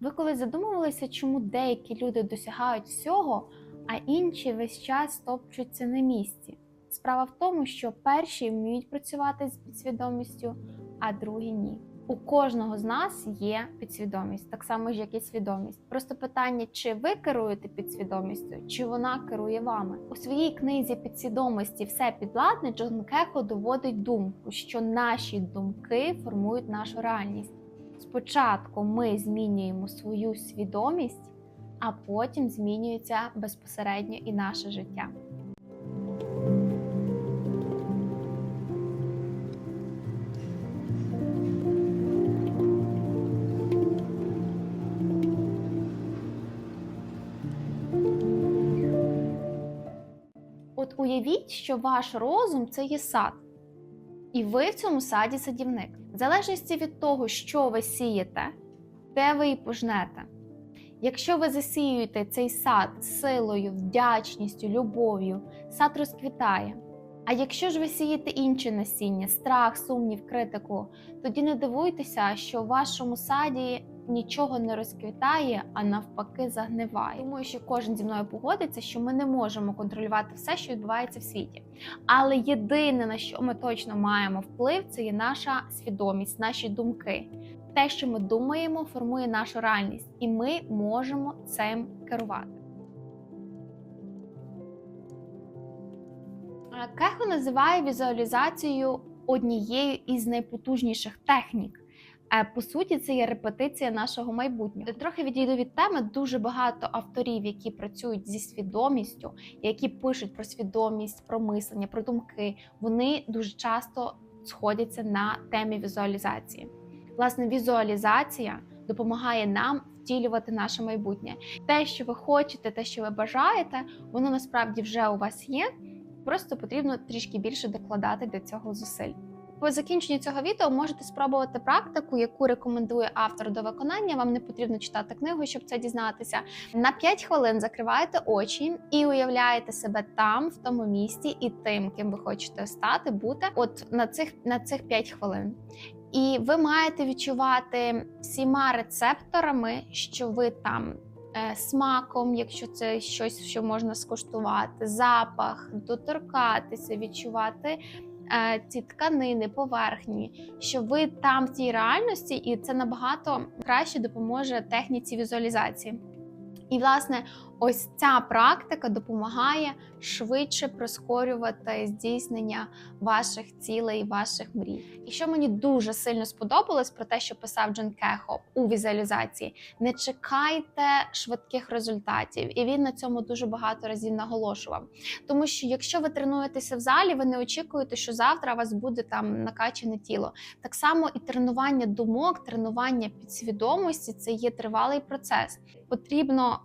Ви коли задумувалися, чому деякі люди досягають всього, а інші весь час топчуться на місці? Справа в тому, що перші вміють працювати з підсвідомістю, а другі ні. У кожного з нас є підсвідомість, так само ж, як і свідомість. Просто питання, чи ви керуєте підсвідомістю, чи вона керує вами. У своїй книзі підсвідомості все підладне Джон Кехо доводить думку, що наші думки формують нашу реальність. Спочатку ми змінюємо свою свідомість, а потім змінюється безпосередньо і наше життя. От уявіть, що ваш розум це є сад, і ви в цьому саді садівник. Залежності від того, що ви сієте, те ви і пожнете. Якщо ви засіюєте цей сад силою, вдячністю, любов'ю, сад розквітає. А якщо ж ви сієте інше насіння, страх, сумнів, критику, тоді не дивуйтеся, що в вашому саді нічого не розквітає, а навпаки загниває. Думаю, що кожен зі мною погодиться, що ми не можемо контролювати все, що відбувається в світі. Але єдине, на що ми точно маємо вплив, це є наша свідомість, наші думки. Те, що ми думаємо, формує нашу реальність, і ми можемо цим керувати. Е, Кехо називає візуалізацію однією із найпотужніших технік. Е, По суті, це є репетиція нашого майбутнього. Трохи відійду від теми. Дуже багато авторів, які працюють зі свідомістю, які пишуть про свідомість, про мислення, про думки. Вони дуже часто сходяться на темі візуалізації. Власне, візуалізація допомагає нам втілювати наше майбутнє. Те, що ви хочете, те, що ви бажаєте, воно насправді вже у вас є. Просто потрібно трішки більше докладати до цього зусиль. По закінченню цього відео можете спробувати практику, яку рекомендує автор до виконання. Вам не потрібно читати книгу, щоб це дізнатися. На 5 хвилин закриваєте очі і уявляєте себе там, в тому місці, і тим, ким ви хочете стати, бути от на цих на цих 5 хвилин. І ви маєте відчувати всіма рецепторами, що ви там е, смаком, якщо це щось, що можна скуштувати, запах, доторкатися, відчувати ці тканини, поверхні, що ви там в цій реальності, і це набагато краще допоможе техніці візуалізації. І, власне, ось ця практика допомагає швидше прискорювати здійснення ваших цілей, ваших мрій. І що мені дуже сильно сподобалось про те, що писав Джон Кехо у візуалізації: не чекайте швидких результатів, і він на цьому дуже багато разів наголошував. Тому що якщо ви тренуєтеся в залі, ви не очікуєте, що завтра у вас буде там накачане тіло. Так само і тренування думок, тренування підсвідомості це є тривалий процес. Потрібно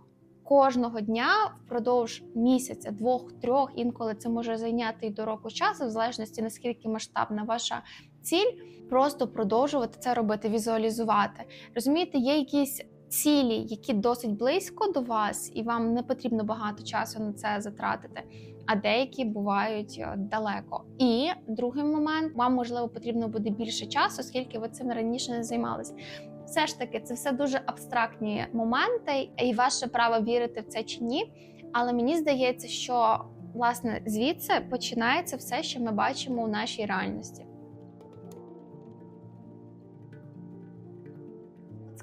кожного дня впродовж місяця, двох, трьох, інколи це може зайняти і до року часу, в залежності наскільки масштабна ваша ціль, просто продовжувати це робити, візуалізувати. Розумієте, є якісь цілі, які досить близько до вас, і вам не потрібно багато часу на це затратити. А деякі бувають е, далеко. І другий момент, вам можливо потрібно буде більше часу, оскільки ви цим раніше не займалися. Все ж таки, це все дуже абстрактні моменти, і ваше право вірити в це чи ні. Але мені здається, що власне звідси починається все, що ми бачимо у нашій реальності.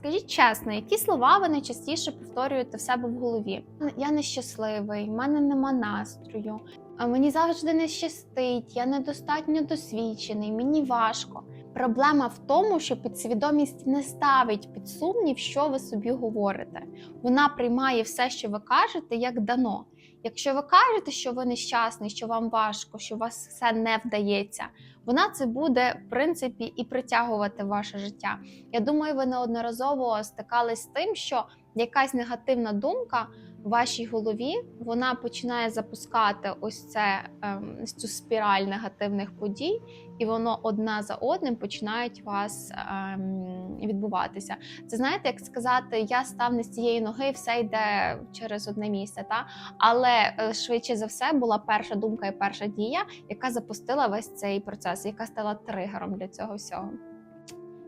Скажіть чесно, які слова ви найчастіше повторюєте в себе в голові? Я нещасливий, в мене нема настрою, мені завжди не щастить, я недостатньо досвідчений, мені важко. Проблема в тому, що підсвідомість не ставить під сумнів, що ви собі говорите. Вона приймає все, що ви кажете, як дано. Якщо ви кажете, що ви нещасний, що вам важко, що у вас все не вдається, вона це буде в принципі і притягувати ваше життя. Я думаю, ви неодноразово стикались з тим, що якась негативна думка в вашій голові вона починає запускати ось це ем, ось цю спіраль негативних подій, і воно одна за одним починають у вас ем, відбуватися. Це знаєте, як сказати, я став не з цієї ноги, все йде через одне місце. Та але е, швидше за все була перша думка і перша дія, яка запустила весь цей процес, яка стала тригером для цього всього.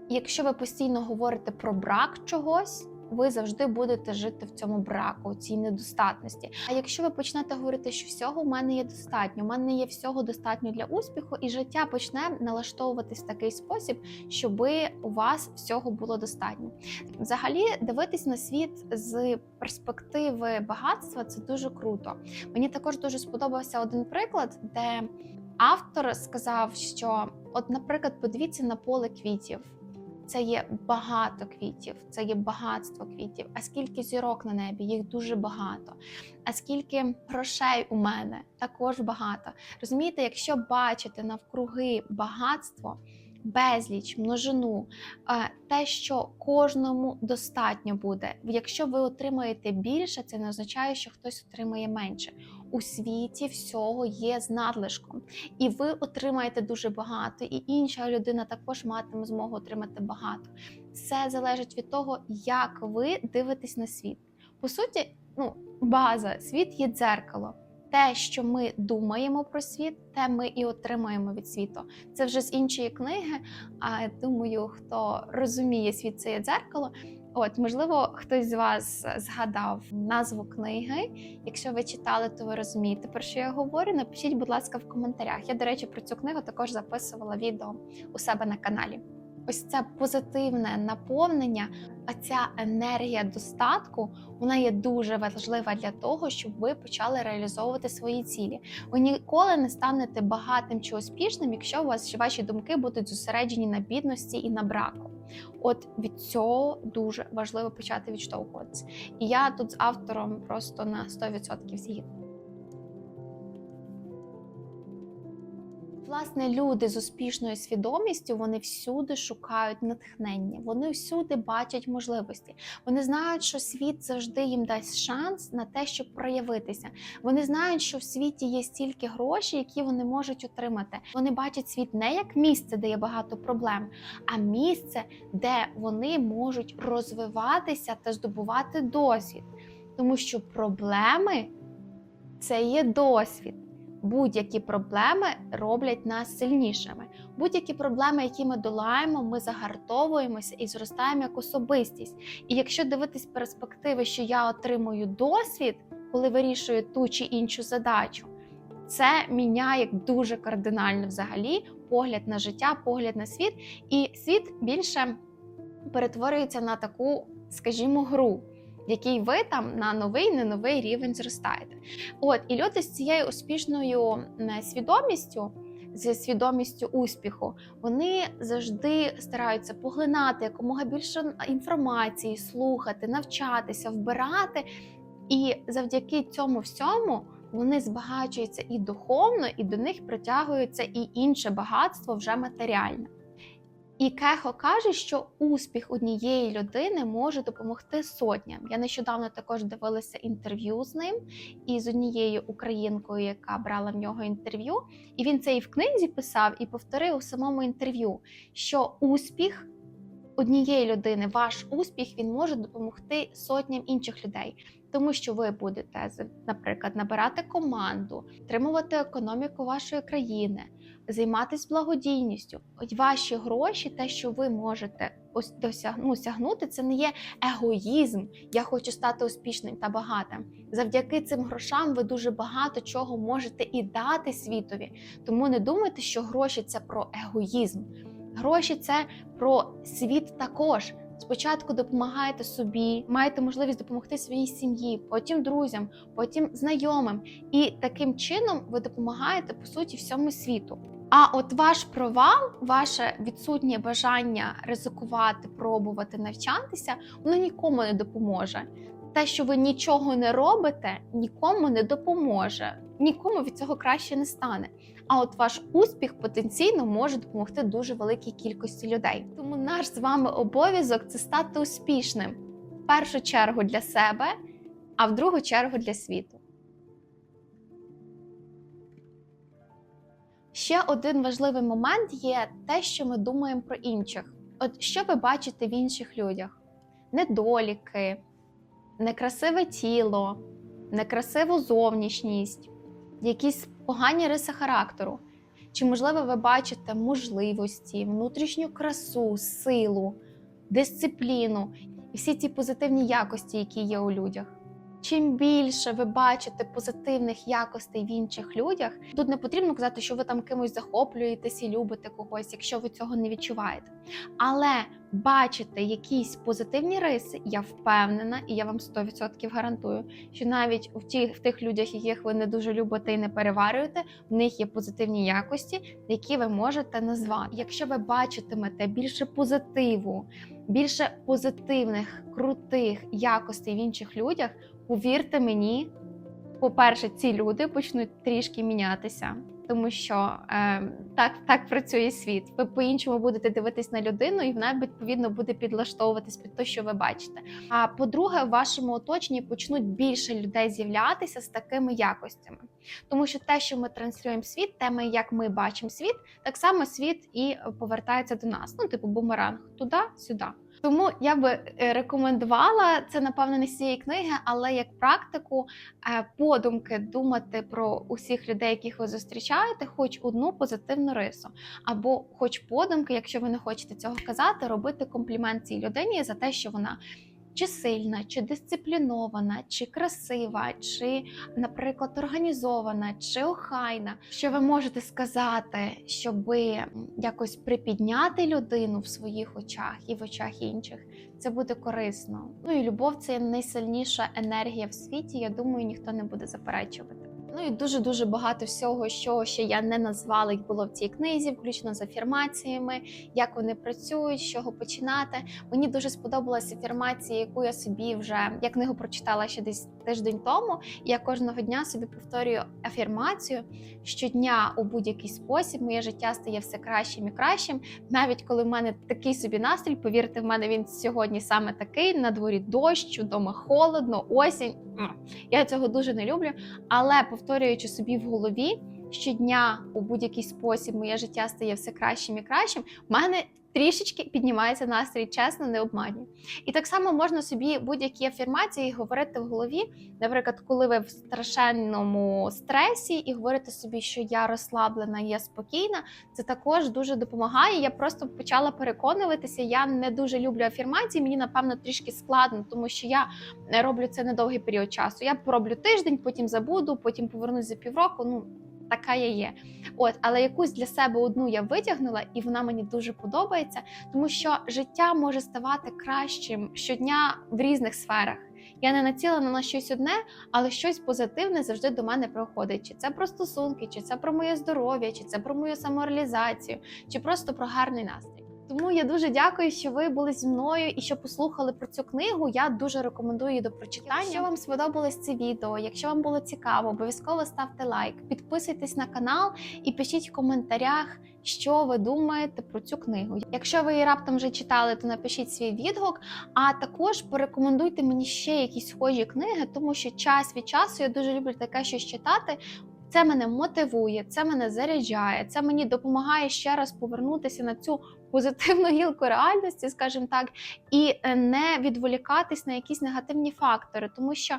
Якщо ви постійно говорите про брак чогось, ви завжди будете жити в цьому браку, цій недостатності. А якщо ви почнете говорити, що всього в мене є достатньо, в мене є всього достатньо для успіху, і життя почне налаштовуватись в такий спосіб, щоби у вас всього було достатньо. Взагалі, дивитись на світ з перспективи багатства це дуже круто. Мені також дуже сподобався один приклад, де автор сказав, що, от, наприклад, подивіться на поле квітів. Це є багато квітів, це є багатство квітів. А скільки зірок на небі, їх дуже багато. А скільки грошей у мене також багато. Розумієте, якщо бачите навкруги багатство, безліч, множину, е, те, що кожному достатньо буде. Якщо ви отримаєте більше, це не означає, що хтось отримає менше. У світі всього є з надлишком, і ви отримаєте дуже багато, і інша людина також матиме змогу отримати багато. Все залежить від того, як ви дивитесь на світ. По суті, ну, база, світ є дзеркало. Те, що ми думаємо про світ, те ми і отримаємо від світу. Це вже з іншої книги. А думаю, хто розуміє світ це є дзеркало. От, можливо, хтось з вас згадав назву книги. Якщо ви читали, то ви розумієте, про що я говорю. Напишіть, будь ласка, в коментарях. Я, до речі, про цю книгу також записувала відео у себе на каналі. Ось це позитивне наповнення, а ця енергія достатку вона є дуже важлива для того, щоб ви почали реалізовувати свої цілі. Ви ніколи не станете багатим чи успішним, якщо у вас ваші думки будуть зосереджені на бідності і на браку. От від цього дуже важливо почати відштовхуватися. І я тут з автором просто на 100% згідна. Власне, люди з успішною свідомістю вони всюди шукають натхнення, вони всюди бачать можливості. Вони знають, що світ завжди їм дасть шанс на те, щоб проявитися. Вони знають, що в світі є стільки грошей, які вони можуть отримати. Вони бачать світ не як місце, де є багато проблем, а місце, де вони можуть розвиватися та здобувати досвід. Тому що проблеми це є досвід будь-які проблеми роблять нас сильнішими. Будь-які проблеми, які ми долаємо, ми загартовуємося і зростаємо як особистість. І якщо дивитись перспективи, що я отримую досвід, коли вирішую ту чи іншу задачу, це міняє дуже кардинально взагалі погляд на життя, погляд на світ, і світ більше перетворюється на таку, скажімо, гру в якій ви там на новий не новий рівень зростаєте. От і люди з цією успішною свідомістю. Зі свідомістю успіху вони завжди стараються поглинати якомога більше інформації, слухати, навчатися, вбирати. І завдяки цьому всьому вони збагачуються і духовно, і до них притягується і інше багатство вже матеріальне. І Кехо каже, що успіх однієї людини може допомогти сотням. Я нещодавно також дивилася інтерв'ю з ним і з однією українкою, яка брала в нього інтерв'ю. І він це і в книзі писав, і повторив у самому інтерв'ю, що успіх однієї людини, ваш успіх, він може допомогти сотням інших людей. Тому що ви будете, наприклад, набирати команду, тримувати економіку вашої країни, займатися благодійністю. Ваші гроші, те, що ви можете ось досягнути, це не є егоїзм. Я хочу стати успішним та багатим. Завдяки цим грошам ви дуже багато чого можете і дати світові. Тому не думайте, що гроші це про егоїзм. Гроші це про світ також. Спочатку допомагаєте собі, маєте можливість допомогти своїй сім'ї, потім друзям, потім знайомим. І таким чином ви допомагаєте по суті всьому світу. А от ваш провал, ваше відсутнє бажання ризикувати, пробувати навчатися, воно нікому не допоможе. Те, що ви нічого не робите, нікому не допоможе, нікому від цього краще не стане. А от ваш успіх потенційно може допомогти дуже великій кількості людей. Тому наш з вами обов'язок це стати успішним в першу чергу для себе, а в другу чергу для світу. Ще один важливий момент є те, що ми думаємо про інших. От що ви бачите в інших людях? Недоліки, некрасиве тіло, некрасиву зовнішність, якісь погані риси характеру. Чи, можливо, ви бачите можливості, внутрішню красу, силу, дисципліну. і всі ці позитивні якості, які є у людях. Чим більше ви бачите позитивних якостей в інших людях, тут не потрібно казати, що ви там кимось захоплюєтесь і любите когось, якщо ви цього не відчуваєте. Але бачите якісь позитивні риси, я впевнена, і я вам 100% гарантую, що навіть в тих, в тих людях, яких ви не дуже любите і не переварюєте, в них є позитивні якості, які ви можете назвати. Якщо ви бачитимете більше позитиву, більше позитивних, крутих якостей в інших людях, повірте мені, по-перше, ці люди почнуть трішки мінятися. Тому що е, так, так працює світ. Ви по-іншому будете дивитись на людину, і вона відповідно буде підлаштовуватись під те, що ви бачите. А по-друге, в вашому оточенні почнуть більше людей з'являтися з такими якостями, тому що те, що ми транслюємо світ, те, ми, як ми бачимо світ, так само світ і повертається до нас. Ну, типу, бумеранг туди, сюди. Тому я би е, рекомендувала це, напевно, не з цієї книги, але як практику е, подумки думати про усіх людей, яких ви зустрічаєте, хоч одну позитивну рису, або хоч подумки, якщо ви не хочете цього казати, робити комплімент цій людині за те, що вона. Чи сильна, чи дисциплінована, чи красива, чи, наприклад, організована, чи охайна, що ви можете сказати, щоби якось припідняти людину в своїх очах і в очах інших, це буде корисно. Ну і любов це найсильніша енергія в світі. Я думаю, ніхто не буде заперечувати. Ну і дуже дуже багато всього, що ще я не назвала, їх було в цій книзі, включно з афірмаціями, як вони працюють, з чого починати. Мені дуже сподобалася афірмація, яку я собі вже я книгу прочитала ще десь тиждень тому. І я кожного дня собі повторюю афірмацію щодня у будь-який спосіб. Моє життя стає все кращим і кращим. Навіть коли в мене такий собі настрій, повірте, в мене він сьогодні саме такий. На дворі дощ, вдома холодно, осінь. Я цього дуже не люблю, але повторюючи собі в голові щодня у будь-який спосіб моє життя стає все кращим і кращим. В мене трішечки піднімається настрій, чесно, не обманюю. І так само можна собі будь-які афірмації говорити в голові. Наприклад, коли ви в страшенному стресі і говорите собі, що я розслаблена, я спокійна, це також дуже допомагає. Я просто почала переконуватися. Я не дуже люблю афірмації. Мені напевно трішки складно, тому що я роблю це недовгий період часу. Я пороблю тиждень, потім забуду, потім повернусь за півроку. Ну така я є. От, але якусь для себе одну я витягнула, і вона мені дуже подобається, тому що життя може ставати кращим щодня в різних сферах. Я не націлена на щось одне, але щось позитивне завжди до мене приходить. Чи це про стосунки, чи це про моє здоров'я, чи це про мою самореалізацію, чи просто про гарний настрій. Тому я дуже дякую, що ви були зі мною і що послухали про цю книгу. Я дуже рекомендую її до прочитання. Якщо вам сподобалось це відео, якщо вам було цікаво, обов'язково ставте лайк, підписуйтесь на канал і пишіть в коментарях, що ви думаєте про цю книгу. Якщо ви її раптом вже читали, то напишіть свій відгук. А також порекомендуйте мені ще якісь схожі книги, тому що час від часу я дуже люблю таке щось читати. Це мене мотивує, це мене заряджає, це мені допомагає ще раз повернутися на цю позитивну гілку реальності, скажімо так, і е, не відволікатись на якісь негативні фактори, тому що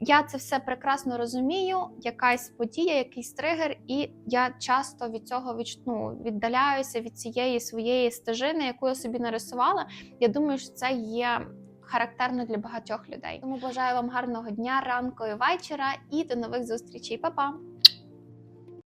я це все прекрасно розумію. Якась подія, якийсь тригер, і я часто від цього відчну, віддаляюся від цієї своєї стежини, яку я собі нарисувала. Я думаю, що це є. Характерно для багатьох людей. Тому бажаю вам гарного дня, ранку і вечора і до нових зустрічей. Па-па!